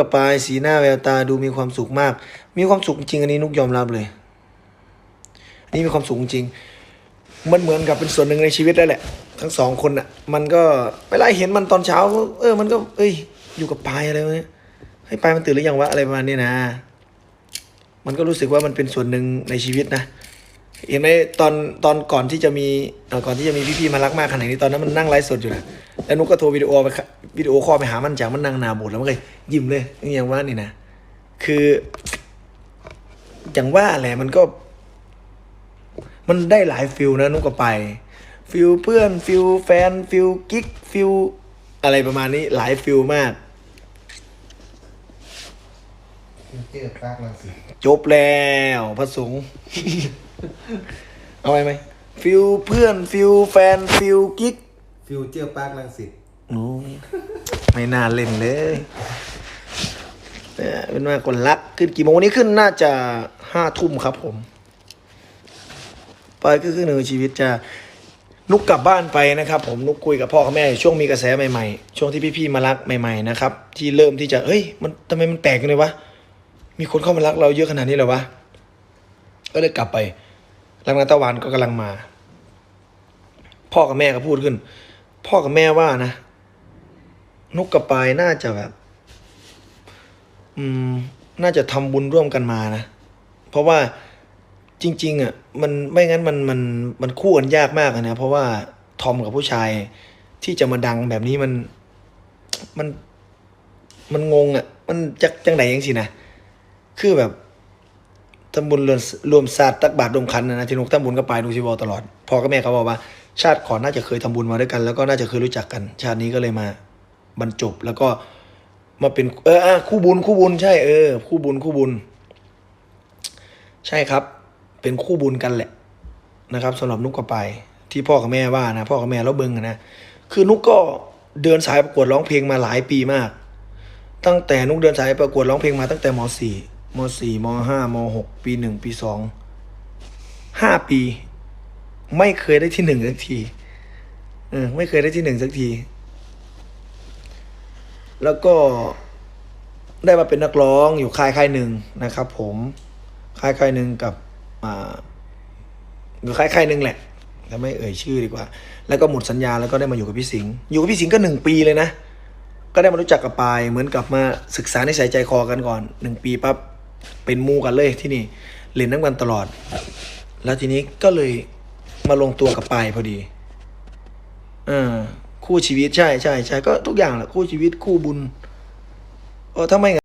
กับปายสีหน้าแววตาดูมีความสุขมาก มีความสุขจริงอันนี้นุกยอมรับเลยอันนี้มีความสุขจริง มันเหมือนกับเป็นส่วนหนึ่งในชีวิตแล้แหละ ทั้งสองคนอะ มันก็เวลาเห็นมันตอนเช้า เออ มันก็ เอ้ย อยู่กับปายอะไรเนี่ยให้ยปายมันตื่นหรือยังวะอะไรประมาณนี้นะ มันก็รู้สึกว่ามันเป็นส่วนหนึ่งในชีวิตนะ เห็นไหมตอนตอนก่อนที่จะมีเอ่อก่อนที่จะมีพี่ๆมารักมากขนาดนี้ตอนนั้นมันนั่งไลฟ์สดอยู่นะแล้วนุกก็โทรวิดีโอไปวิดีโอคอลไปหามันจากมันนั่งหนาบูดแล้วมันก็ยิ้มเลยนี่อย่างว่านี่นะคืออย่างว่าแหละมันก็ มันได้หลายฟิลนะนุกก็ไป ฟิลเพื่อนฟิลแฟนฟิลกิ๊กฟิลอะไรประมาณนี้หลายฟิลมากฟิวเจอร์ปาร์คลังสิตจบแล้วพระสงฆ์ เอาไปไหมฟิลเพื่อนฟิลแฟนฟิลกิ๊กฟิวเจอร์ปาร์คลังสิตโอ้ยไม่น่าเล่นเลยเนี่ยเป็นว่าคนรักขึ้นกี่โมงวันนี้ขึ้นน่าจะห้าทุ่มครับผมไปก็คือหนึ่งชีวิตจะนุกกลับบ้านไปนะครับ ผมนุกคุยกับพ่อกับแม่ ช่วงมีกระแสใหม่ๆ ช่วงที่พี่ๆมารักใหม่ๆนะครับที่เริ่มที่จะเฮ้ย มันทำไมมันแปลกจังเลยวะมีคนเข้ามารักเราเยอะขนาดนี้เลยวะก็เลยกลับไป รักนาตะวันก็กำลังมา พ่อกับแม่ก็พูดขึ้น พ่อกับแม่ว่านะนุกกับปายน่าจะแบบ อืม น่าจะทำบุญร่วมกันมานะ เพราะว่าจริง ๆ อะ มันไม่งั้นมันมันมันคู่กันยากมากนะ เพราะว่าทอมกับผู้ชายที่จะมาดังแบบนี้มันมันมันงงอะ มันจักจังไหนยังสินะ คือแบบ ทำบุญรวมศาสตร์ตักบาตรรวมขันนะนะที่นุกทำบุญกับปนุกชิบอตลอดพ่อกับแม่เขาบอกว่า ชาติก่อนน่าจะเคยทำบุญมาด้วยกัน แล้วก็น่าจะเคยรู้จักกัน ชาตินี้ก็เลยมาบรรจบแล้วก็มาเป็นเอออคู่บุญคู่บุญใช่เออคู่บุญคู่บุญ ใช่ครับ เป็นคู่บุญกันแหละนะครับสำหรับนุกกับปที่พ่อกับแม่ว่านะพ่อกับแม่แล้วเบิ้งนะคือนุกก็เดินสายประกวดร้องเพลงมาหลายปีมาก ตั้งแต่นุกเดินสายประกวดร้องเพลงมาตั้งแต่มสี่ มสี่มห้ามหกปีหนึ่งปีสองห้าปี ไม่เคยได้ที่หนึ่งสักทีเออไม่เคยได้ที่หนึ่งสักที แล้วก็ได้มาเป็นนักร้องอยู่ค่ายค่ายหนึ่งนะครับ ผมค่ายค่ายหนึ่งกับอ่าอยู่ค่ายค่ายหนึ่งแหละแต่ไม่เอ่ยชื่อดีกว่า แล้วก็หมดสัญญาแล้วก็ได้มาอยู่กับพี่สิงห์อยู่กับพี่สิงห์ก็หนึ่งปีเลยนะก็ได้มารู้จักกับปายเหมือนกับมาศึกษาในสายใจคอกันก่อนหนึ่งปีปั๊บ เป็นมูกันเลยที่นี่เล่นน้ำกันตลอด แล้วทีนี้ก็เลยมาลงตัวกับปายพอดีอ่าคู่ชีวิตใช่ใช่ใช่ก็ทุกอย่างแหละคู่ชีวิตคู่บุญเออถ้าไม่งั้น